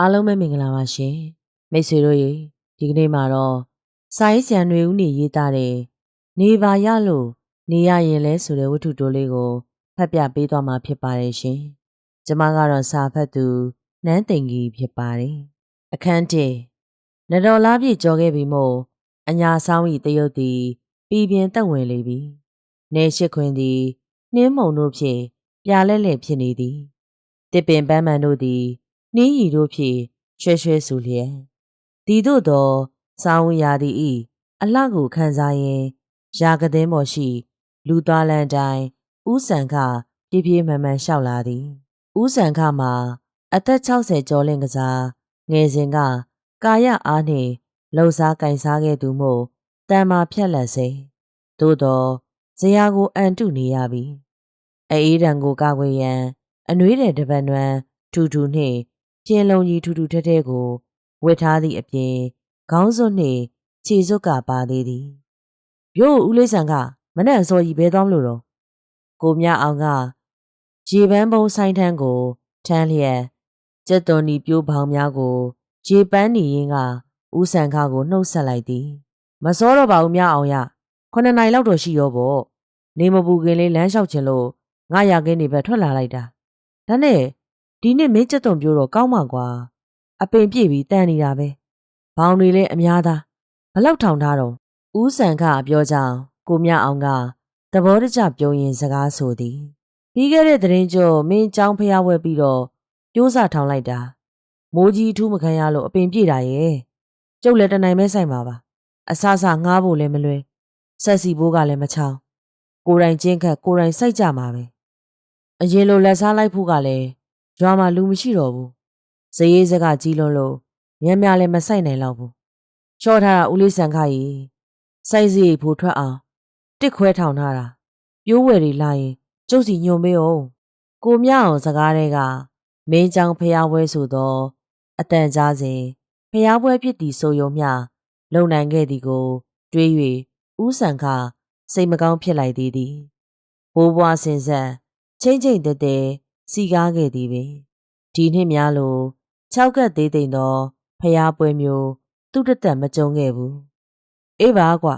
အားလုံးပဲမင်္ဂလာပါရှင်မိတ်ဆွေတို့ရေဒီကနေ့မှာတော့စာရေးဆရာຫນွေဦးနေရေးသားတဲ့နေပါရလို့နေရရင်လဲဆိုတဲ့ဝတ္ထုတိုးလေးကိုဖတ်ပြပေးသွားမှာဖြစ်ပါတယ်ရှင်ကျမကတော့စာဖတ်သူနန်းသိင်ကြီးဖြစ်ပါတယ်အခန်းတနတော်လားပြည့်ကြော်ခဲ့ပြီမို့အညာဆောင်ဤတရုတ်သည်ပြည်ပြင်းတက်ဝင်လေပြီနေရှိခွင်သည်နှင်းမုံတို့ဖြင့်ပြားလဲလဲဖြစ်နေသည်တစ်ပင်ပန်းမှန်တို့သည် နှင်းရီတို့ဖြင့်ရွှဲရွှဲဆူလျက်ဒီတို့သောစောင်းရာသည်ဤအလှကိုခံစားရင်ရာကတဲ့မော်ရှိ လူသွားလန်းတိုင်းဥဆန်ခပြေးပြေးမှန်မှန်လျှောက်လာသည်ဥဆန်ခမှာ အသက်60ကျော်လင့်ကစားငယ်စဉ်က ကာယအားနှင့်လှုပ်ရှားကင်စားခဲ့သူမို့တန်မာဖြက်လက်စေသို့သောဇရာကိုအန်တုနေရပြီအေးဒံကိုကာကွယ်ရန်အနှွေးတဲ့တပတ်နွမ်းထူထူနှင့် ပြင်းလုံးကြီးထူထူထဲထဲကိုဝတ်ထားသည့်အပြင်ခေါင်းစွပ်နှင့်ခြေစွပ်ကပါသေးသည်။ရို့ဦးလေးဆန်ကမနဲ့အစောကြီးဘဲသွားမလို့တော့ကိုမြအောင်ကရေပန်းပုံဆိုင်ထန်းကိုထမ်းလျက်ကျက်တော်နီပြိုးပေါင်များကိုရေပန်းနေရင်းကဦးဆန်ခါကိုနှုတ်ဆက်လိုက်သည်။မစောတော့ပါဘူးမြအောင်ရခုနှစ်နိုင်လောက်တော့ရှိရောပေါ့နေမပူခင်လေးလမ်းလျှောက်ချင်လို့ငါရကင်းနေပဲထွက်လာလိုက်တာဒါနဲ့ ဒီနေ့မင်းကျက်သွန်ပြိုးတော့ကောင်းမှာကွာအပင်ပြည့်ပြီးတန်နေတာပဲဘောင်တွေလည်းအများသားဘလောက်ထောင်ထားတော့ဦးဆန်ခပြောကြောင်းကိုမြအောင်ကသဘောတကျပြောရင်စကားဆိုသည်ပြီးခဲ့တဲ့သတင်းကျော်မင်းចောင်းဖျားဝဲပြီးတော့ပြိုးစားထောင်လိုက်တာမိုးကြီးထူးမခံရလို့အပင်ပြည့်တာရဲ့ကျုပ်လည်းတနိုင်မဲဆိုင်ပါပါအဆအဆငားဖို့လည်းမလွယ်ဆက်စီဘိုးကလည်းမချောင်းကိုယ်တိုင်ကျင်းခတ်ကိုယ်တိုင်စိုက်ကြမှာပဲအရင်လိုလက်စားလိုက်ဖို့ကလည်း ရွာမှာလူမရှိတော့ဘူးဇရေးစကကြီးလွန်းလို့မြန်မြန်လည်းမဆိုင်နိုင်တော့ဘူးချော့ထားတာဦးလေးဆန်ခကြီးစိုက်စီဖို့ထွက်အောင်တစ်ခွဲထောင်ထားတာပြိုးဝယ်တွေလာရင်ကျုပ်စီညွန်မေးအောင်ကိုမြအောင်စကားတွေကမင်းကြောင်ဖျားပွဲဆိုတော့အတန်ကြားစဉ်ဖျားပွဲဖြစ်သည်ဆိုယုံမျှလုံနိုင်ခဲ့သည်ကို တွေး၍ဦးဆန်ခစိတ်မကောင်းဖြစ်လိုက်သေးသည်ဘိုးဘွားစင်ဆက်ချင်းချင်းတဲတဲ စီကားခဲ့သည်ပင်ဒီနှစ်များလို၆ကက်သေးသိမ့်သောဖျားပွဲမျိုး သူ့တသက်မကြုံခဲ့ဘူးအေးပါကွာ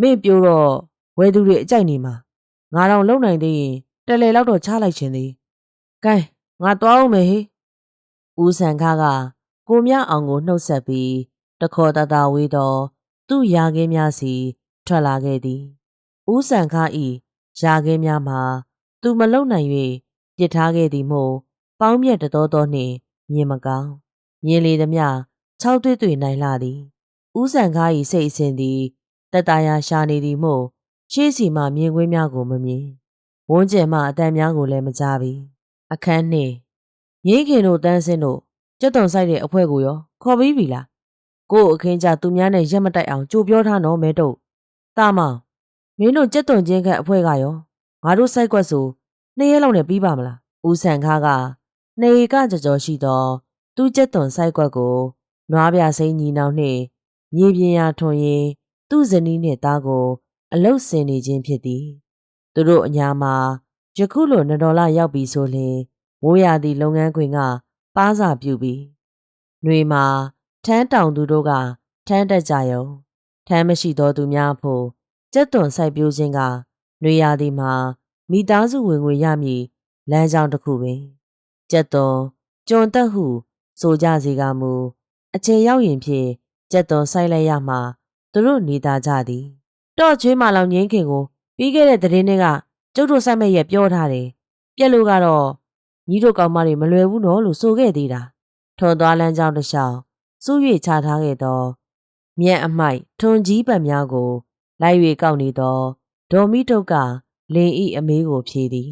မင်းပြောတော့ဝယ်သူတွေအကြိုက်နေမှာငါတော့လုံနိုင်သေးရင်တလဲလောက်တော့ချလိုက်ခြင်းသည်ကဲငါသွားအောင်မယ်ဟေးဦးဆန်ခါကကိုမြအောင်ကိုနှုတ်ဆက်ပြီးတခေါ်တတဝေးတော့သူ့ရာခင်းများစီထွက်လာခဲ့သည်ဦးဆန်ခါဤရာခင်းများမှာ သူမလုံနိုင်၍ ပြစ်ထားခဲ့သည်မို့ပေါင်းမြတ်တတော်တော်နှင့်မြင်မကောင်းမြင်လေသမျှ၆တွေ့တွေ့နိုင်လာသည်ဥဆန်ကား၏စိတ်အစဉ်သည်တတရာရှာနေသည်မို့ရှေ့စီမှမြင်ကွင်းများကိုမမြင်ဝန်းကျင်မှအတန်များကိုလည်းမကြားပြီအခန်းနှင့်ငိခင်တို့တန်းစင်းတို့ကြက်သွန်ဆိုင်တဲ့အဖွဲကိုရောခေါ်ပြီးပြီလားကို့အခင်းကြသူများနဲ့ရက်မတိုက်အောင်ကြိုပြောထားနော်မဲတို့တာမောင်မင်းတို့ကြက်သွန်ချင်းခက်အဖွဲကရောငါတို့စိုက်ကွက်ဆို နှစ်ရက်လောက်နဲ့ပြီးပါမလားဦးဆန်ခါကနေကကြော်ကြော်ရှိသောသူ့ကျက်သွန်ဆိုင်ကွက်ကိုနွားပြစိမ့်ညီနောင်နှင့်မြေပြင်ရာထွန်ရင်သူ့ဇနီးနှင့်သားကို အလုတ်ဆင်နေခြင်းဖြစ်သည်သူတို့အညာမှာယခုလိုနတော်လာရောက်ပြီဆိုလျှင်မိုးရသည့်လုပ်ငန်းခွင်က ပါးစာပြုပြီးနှွေမှာထမ်းတောင်သူတို့ကထမ်းတက်ကြရုံထမ်းမရှိသောသူများဖို့ကျက်သွန်စိုက်ပျိုးခြင်းကနှွေရသည်မှာ မိသားစုဝင်ငွေရမည်လမ်းကြောင်းတစ်ခုပင်ကျက်သွန်ကျွန်တက်ဟု ဆိုကြစေကမူအချိန်ရောက်ရင်ဖြင့်ကျက်သွန်ဆိုင်လိုက်ရမှာသူတို့နေသားကြသည်တော့ချွေးမလောင်ငင်းခင်ကိုပြီးခဲ့တဲ့သတင်းတွေကကျုပ်တို့ဆိုင်မဲ့ရဲ့ပြောထားတယ်ပြက်လို့ကတော့ညီတို့ကောင်မတွေမလွယ်ဘူးနော်လို့ဆိုခဲ့သေးတာထွန်သွားလမ်းကြောင်းတစ်လျှောက်စူး၍ချထားခဲ့သောမြက်အမိုက်ထွန်ကြီးပတ်များကိုလိုက်၍ကောက်နေသောဒေါ်မီတုတ်က လင်ဤအမေးကိုဖြေသည်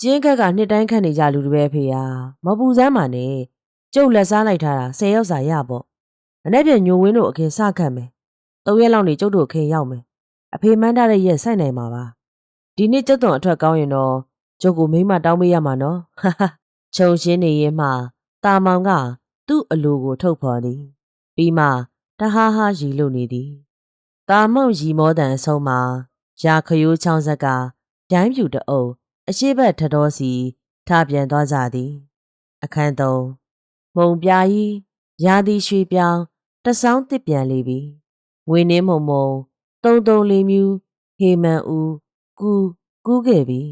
ကျင်းခက်ကနှစ်တိုင်းခတ်နေကြလူတွေပဲဖေဟာမပူစမ်းပါနဲ့ကျုပ်လက်စားလိုက်ထားတာ၁၀ရောက်စာရပေါ့အနေ့ပြန်ညိုဝင်းတို့အခင်းစခတ်မယ်၃ရက်လောက်နေကျုပ်တို့အခင်းရောက်မယ်အဖေမန်းထားတဲ့ရက်ဆိုင်နိုင်မှာပါဒီနေ့ကျုပ်သွန်အထွက်ကောင်းရင်တော့ကျုပ်ကိုမိမတောင်းပေးရမှာနော်ဟာဟာခြုံရှင်းနေရင်မှတာမောင်ကသူ့အလိုကိုထုတ်ဖော်သည်ပြီးမှတဟားဟားရီလို့နေသည်တာမောင်ရီမောတန်အဆုံးမှာရာခရိုးချောင်းဆက်က ဒိုင်းပြူတအုပ်အရှိဘက်ထတော်စီထပြန်သွားကြသည် အခန်းသုံးမမုံပြာကြီးရာသီရွှေပြောင်းတဆောင်းတစ်ပြန်လေပြီဝင်းနှင်းမုံမုံတုံတုံလေးမြူဟေမန်ဦးကူကူးခဲ့ပြီ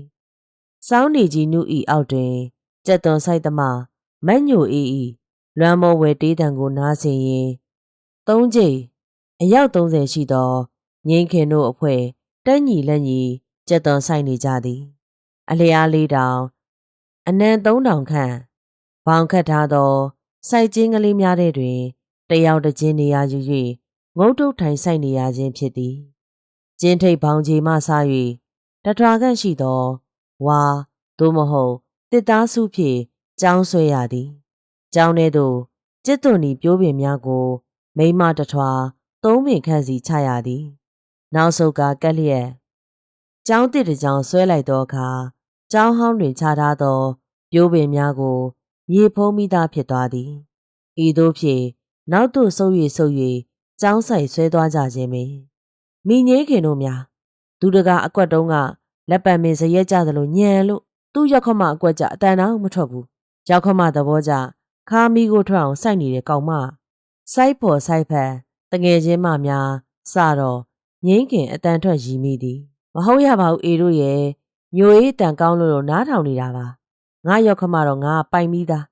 စောင်းနေကြီးနုဤအောက်တွင်ကြက်သွန်ဆိုင်သမားမတ်ညိုအေးဤလွမ်းမောဝဲတေးတံကိုနားဆင်ရင်သုံးကြိမ်အယောက်30ရှိသောငင်းခင်တို့အဖွဲ့တက်ညီလက်ညီ ကြက်သွန်ဆိုင်နေကြသည် အလျားလေးတောင်အနံ3000ခန့်ဘောင်ခတ်ထားသောစိုက်ကျင်းကလေးများတဲ့တွင်တယောက်တစ်ချင်းနေရာယူ၍ငုတ်တုတ်ထိုင်ဆိုင်နေရခြင်းဖြစ်သည်ကျင်းထိပ်ဘောင်ကြီးမှဆ၍တထွာခန့်ရှိသောဝါသို့မဟုတ်တစ်သားစုဖြင့်ကြောင်းဆွဲရသည်ကြောင်းထဲသို့ကျစ်သွန်ဤပြိုးပင်များကို မိမတထွာသုံးပင်ခန့်စီချရသည် နောက်ဆုတ်ကကက်လျက် ကျောင်းတစ်တစ်ကြောင်ဆွဲလိုက်သောအခါကျောင်းဟောင်းတွင်ခြားထားသောပြိုးပင်များကိုရေဖုံးမိသားဖြစ်သွားသည်ဤသို့ဖြင့်နောက်သို့ဆုပ်၍ဆုပ်၍ကျောင်းဆိုင်ဆွဲသွားကြခြင်းပင်မိငိမ့်ခင်တို့များဒူတကအကွက်တုံးကလက်ပတ်မင်းစရက်ကြသလိုညံလို့သူ့ရောက်ခမအကွက်ကြအတန်တောင်မထွက်ဘူးရောက်ခမသဘောကြခါမီကိုထွက်အောင်စိုက်နေတဲ့ကောင်မစိုက်ဖို့စိုက်ဖက်တငယ်ချင်းမများစတော့ငိမ့်ခင်အတန်ထွက်ရည်မိသည် မဟုတ်ရပါဘူးအေတို့ရဲ့ညိုအေးတန်ကောင်းလို့နားထောင်နေတာပါငါရောက်ခမတော့ငါပိုင်ပြီးသား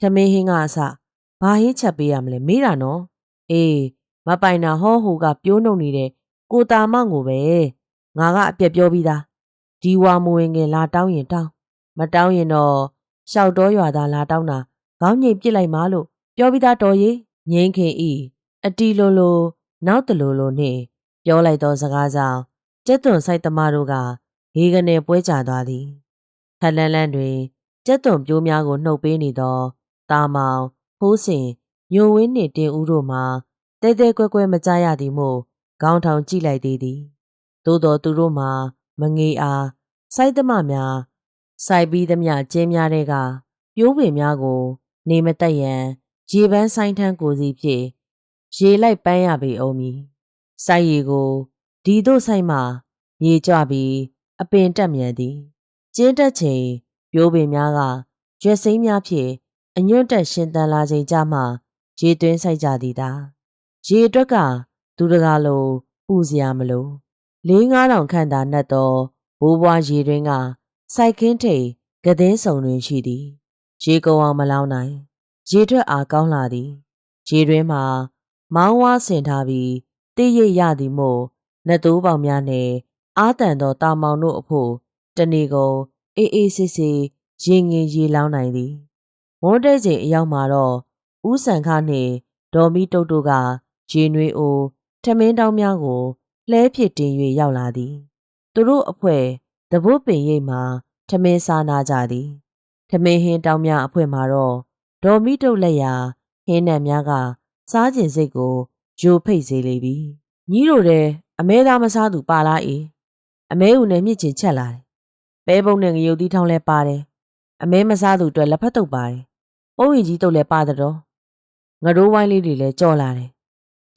သမင်းဟင်းကအစဘာဟင်းချက်ပေးရမလဲမေးတာနော်အေးမပိုင်တာဟောဟိုကပြိုးနှုတ်နေတဲ့ကိုတာမောင်ကိုပဲငါကအပြက်ပြောပြီးသားဒီဝါမဝင်ငယ်လာတောင်းရင်တောင်းမတောင်းရင်တော့ရှောက်တော်ရွာသားလာတောင်းတာခေါင်းငိတ်ပြစ်လိုက်မှလို့ပြောပြီးသားတော်ကြီးငင်းခင်ဤအတီလိုလိုနောက်တလိုလိုနှင့်ပြောလိုက်သောစကားကြောင့် ကျက်သွန်ဆိုင်သမားတို့ကဟေကနေပွဲကြသွားသည်ခက်လန်းလန်းတွင်ကျက်သွန်ပြိုးများကိုနှုတ်ပေးနေသောတာမောင်ဖိုးစင်ညိုဝင်းနှင့်တင်ဦးတို့မှာတဲတဲကွဲကွဲမကြရသည်မို့ခေါင်းထောင်ကြည့်လိုက်သေးသည်သို့တော်သူတို့မှာမငေအားစိုက်သမားများစိုက်ပြီးသမျှကျင်းများတဲ့ကပြိုးပင်များကို နေမတက်ရန်ရေပန်းဆိုင်ထန်းကိုစီဖြင့်ရေလိုက်ပန်းရပေအောင်မည်စိုက်ရည်ကို ဒီတို့ဆိုင်မှာရေကြွပြီးအပင်တက်မြန်သည်ကျင်းတက်ချိန်ပြိုးပင်များကရွက်စိမ်းများဖြင့်အညွန့်တက်ရှင်တန်လာချိန်ကြမှရေသွင်းဆိုင်ကြသည်သာရေအတွက်ကသူတကားလိုပူစရာမလိုလေးငါးတောင်ခန့်သာနှက်သောဘိုးဘွားရေတွင်းကစိုက်ခင်းထိန်ကသင်းစုံတွင်ရှိသည်ရေကုံအောင်မလောင်းနိုင်ရေထွက်အားကောင်းလာသည်ရေတွင်းမှာမောင်းဝါးဆင်ထားပြီးတိရိပ်ရသည်မို့ နှစ်သိုးပေါင်များနှင့်အာတန်သောတာမောင်တို့အဖို့တဏီကုံအေးအေးဆေးဆေးရေငင်ရေလောင်းနိုင်သည်မွန်းတဲ့ချိန်အရောက်မှာတော့ဥဆန်ခနှင့်ဒေါ်မီတုတ်တို့ကရေနွေးအိုထမင်းတောင်းများကိုလှဲဖြစ်တင်၍ရောက်လာသည် သူတို့အဖွဲ့တပုတ်ပင်ရိပ်မှာထမင်းစားနာကြသည်ထမင်းဟင်းတောင်းများအဖွဲ့မှာတော့ဒေါ်မီတုတ်လက်ရာဟင်းနံများကစားကျင်စိတ်ကိုဂျိုဖိတ်စေလေပြီညီတို့တဲ့ အမဲသားမစားသူပါလားအေးအမဲဦးနဲ့မြင့်ချင်ချက်လာတယ်ပဲပုံနဲ့ငရုတ်သီးထောင်းလဲပါတယ်အမဲမစားသူအတွက်လက်ဖက်တုပ်ပါတယ်ပုံရင်ကြီးတုပ်လဲပါတော့ငရိုးဝိုင်းလေးတွေလည်းကြော်လာတယ်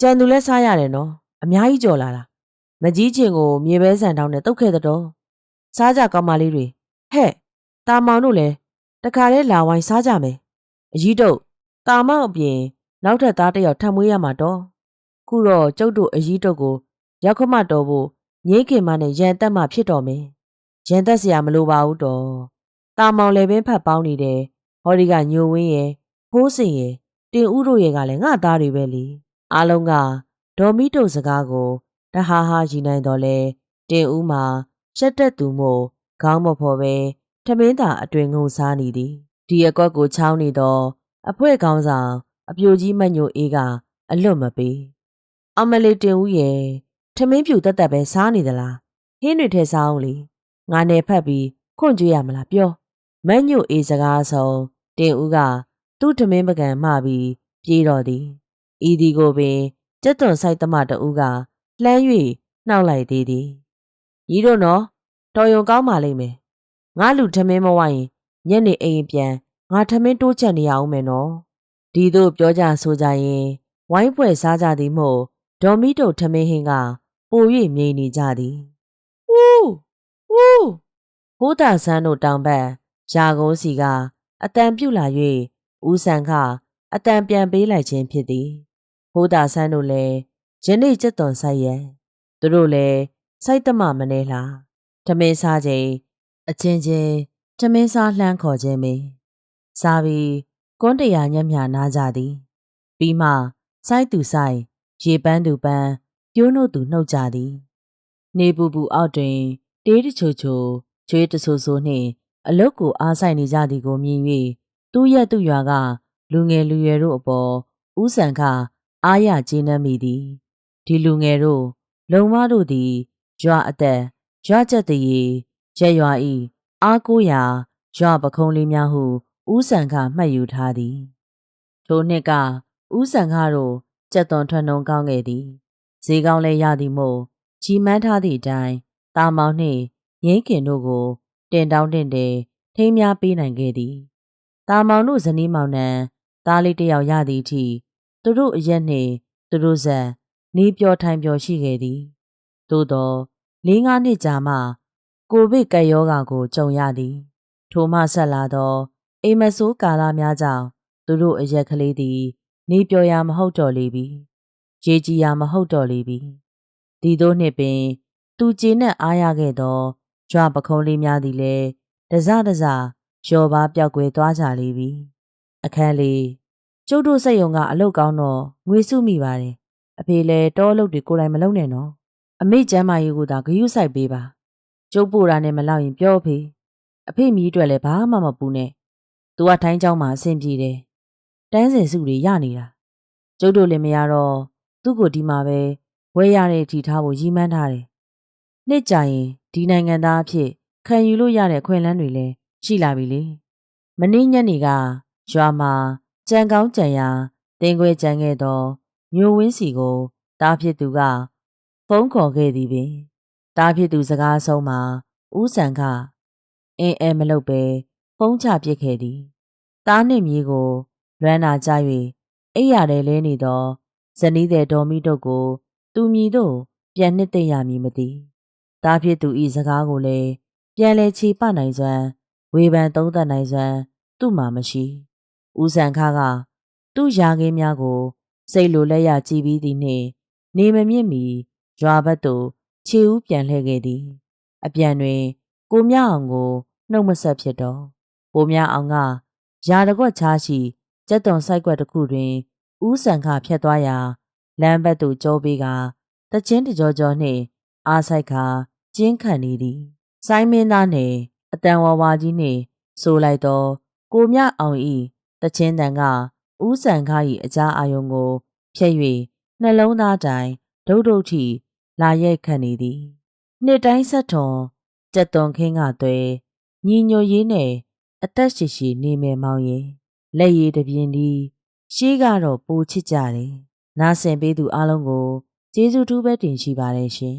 ကြံသူလည်းစားရတယ်နော်အများကြီးကြော်လာတာမကြီးချင်ကိုမြေပဲဆန်တောင်းနဲ့တုတ်ခဲ့တော့စားကြကောင်းမလေးတွေဟဲ့တာမောင်တို့လည်းတခါလဲလာဝိုင်းစားကြမယ်အကြီးတုတ်တာမောင်အပြင်နောက်ထပ်သားတစ်ယောက်ထပ်မွေးရမှာတော့ခုတော့ကျုပ်တို့အကြီးတုတ်ကို ရောက်ခမတော်ဖို့ငိမ့်ခင်မနဲ့ရန်တက်မှဖြစ်တော်မယ်။ရန်တက်စရာမလိုပါဘူးတော်။တာမောင်လည်းပင်ဖတ်ပေါင်းနေတယ်။ဟောဒီကညိုဝင်းရဲ့ဖိုးစင်ရဲ့တင်ဦးတို့ရဲ့ကလည်းငါသားတွေပဲလေ။အားလုံးကဒေါ်မီတို့စကားကိုတဟားဟားရည်နိုင်တော်လဲတင်ဦးမှာရှက်တက်သူမို့ခေါင်းမဖော်ပဲထမင်းသာအတွင်ငုံစားနေသည်ဒီအကွက်ကိုချောင်းနေသောအဖွဲခေါင်းဆောင်အပြိုကြီးမညိုအေးကအလွတ်မပေးအမလီတင်ဦးရဲ့ ထမင်းဖြူတက်တက်ပဲစားနေသလားဟင်းတွေထဲစားအောင်လေငါနယ်ဖက်ပြီးခွန့်ကြွရမလားပြောမညိုအေးစကားဆုံးတင်ဦးကသူ့ထမင်းပကံမှပြီးပြေးတော်သည်ဤဒီကိုပင်ကျက်သွန်ဆိုင်သမားတဦးကလှမ်း၍နှောက်လိုက်သေးသည်ညီတို့နော်တော်ယုံကောင်းပါလိမ့်မယ်ငါလူထမင်းမဝိုင်းညနေအိမ်ပြန်ငါထမင်းတိုးချက်နေရအောင်မယ်နော်ဒီတို့ပြောကြဆိုကြရင်ဝိုင်းဖွဲ့စားကြသည်မို့ဒေါ်မီတို့ထမင်းဟင်းက ပို၍မြိန်နေကြသည်ဦးဦးဟိုးတာဆန်းတို့တောင်ဘက်ရာကုန်းစီကအတန်ပြုတ်လာ၍ဦးဆန်ခအတန်ပြန်ပေးလိုက်ခြင်းဖြစ်သည်ဟိုးတာဆန်းတို့လည်းယနေ့ကြက်သွန်ဆိုင်ရန်သူတို့လည်းစိုက်တမမနေလားထမင်းစားခြင်းအချင်းချင်းထမင်းစားလှမ်းခေါ်ခြင်းပင်စားပြီးကွန်းတရာညံ့မြနာကြသည်ပြီးမှစိုက်သူစိုက်ရေပန်းသူပန်း ပြိုးနို့သူနှုတ်ကြသည် နေပူပူအောက်တွင်တေးတချိုချိုကျွေးတဆူဆူနှင့်အလုတ်ကိုအားဆိုင်နေကြသည်ကိုမြင်၍သူ့ရဲ့သူ့ရွာကလူငယ်လူရွယ်တို့အပေါ်ဥဆန်ခအားရကျေးနပ်မိသည်ဒီလူငယ်တို့လုံမတို့သည်ရွာအသက်ရွာချက်တရေရက်ရွာဤအားကိုးရာရွာပခုံးလေးများဟုဥဆန်ခမှတ်ယူထားသည်ထိုနှစ်ကဥဆန်ခတို့ကြက်သွန်ထွက်နှုံကောင်းခဲ့သည် ဈေးကောင်းလဲရသည်မို့ကြီးမန်းထားသည့်အတိုင်းတာမောင်နှင့်ငိမ့်ခင်တို့ကို တင်တောင်းတင်တယ်ထိမ်းများပေးနိုင်ခဲ့သည်တာမောင်တို့ဇနီးမောင်နှံသားလေးတစ်ယောက်ရသည့်အထိသူတို့အရက်နှင့်သူတို့ဇက်နေပျော်ထိုင်ပျော်ရှိခဲ့သည်သို့သော၄၅နှစ်ကြာမှကိုဗစ်ကပ်ရောဂါကိုကြုံရသည် ထိုမှဆက်လာသောအိမ်မဆိုးကာလများကြောင့်သူတို့အရက်ကလေးသည် နေပျော်ရာမဟုတ်တော့လေပြီ ရေကြီးရာမဟုတ်တော့လေပြီဒီသို့နှစ်ပင် သူကျေနပ်အားရခဲ့သောကြွပခုံးလေးများသည်လည်းတစတစလျော်ပါပြောက်ကွယ်သွားကြလေပြီအခန်းလေးကျုပ်တို့စက်ယုံကအလုတ်ကောင်းတော့ငွေစုမိပါတယ်အဖေလည်းတောအလုတ်တွေကိုယ်တိုင်မလုပ်နဲ့နော်အမေကျမ်းမာရေးကိုသာဂရုစိုက်ပေးပါကျုပ်ပို့တာနဲ့မလောက်ရင်ပြောဖေအဖေမီးအတွက်လည်းဘာမှမပူနဲ့သူကထိုင်းเจ้าမှာအဆင်ပြေတယ်တန်းစင်စုတွေရနေတာကျုပ်တို့လည်းမရတော့ သူ့ကိုဒီမှာပဲဝဲရတဲ့အထိထားဖို့ရည်မှန်းထားတယ်နှစ်ကြရင်ဒီနိုင်ငံသားအဖြစ်ခံယူလို့ရတဲ့ခွင့်လန်းတွေလည်းရှိလာပြီလေမင်းညနေကရွာမှာကြံကောင်းကြံရာတင်ခွဲကြံခဲ့သောညိုဝင်းစီကိုတားဖြစ်သူကဖုန်းခေါ်ခဲ့သည်ပင်တားဖြစ်သူစကားဆုံးမှာဦးဆန်ကအင်းအဲမလုပ်ပဲဖုန်းချပစ်ခဲ့သည်တားနှင့်မြေးကိုလွမ်းနာကြ၍အိပ်ရတယ်လဲနေသော ဇနီးတဲ့ဒေါ်မီတို့ကို သူမြည်တို့ပြန်နှစ်သိမ့်ရမည်မသိတားဖြစ်သူဤစကားကိုလည်းပြန်လဲချေပနိုင်စွမ်းဝေဖန်သုံးသပ်နိုင်စွမ်းသူ့မှာမရှိဦးဆန်ခါကသူ့ယာခင်းများကို စိတ်လိုလက်ရကြည်ပြီးသည်နှင့်နေမမြင့်မီရွာဘက်သို့ခြေဦးပြန်လှည့်ခဲ့သည်အပြန်တွင်ကိုမြအောင်ကိုနှုတ်မဆက်ဖြစ်တော့ကိုမြအောင်ကရာတကွက်ချားရှိကျက်သွန်ဆိုင်ကွက်တစ်ခုတွင် ဦးဆန်ခဖြတ်သွားရာလမ်းဘက်သို့ကြောပေးကတချင်းတကြောကြောနှင့်အားဆိုင်ခါကျင်းခံနေသည်စိုင်းမင်းသားနှင့်အတန်ဝါဝါကြီးနှင့်ဆိုလိုက်တော့ကိုမြအောင်ဤတချင်းတန်ကဦးဆန်ခါ၏အကြားအာယုံကိုဖျက်၍နှလုံးသားတိုင်ဒုတ်ဒုတ်ထိလာရိုက်ခတ်နေသည်နှစ်တိုင်းဆက်ထွန်ကြက်သွန်ခင်းကသွဲညီညွတ်ရေးနဲ့အသက်ရှိရှိနေမယ်မောင်ရင်လက်ရည်တပြင်းဒီ ရှေးကတော့ပိုချစ်ကြတယ်နားဆင်ပေးသူအလုံးကိုကျေးဇူးတူးပဲတင်ရှိပါတယ်ရှင်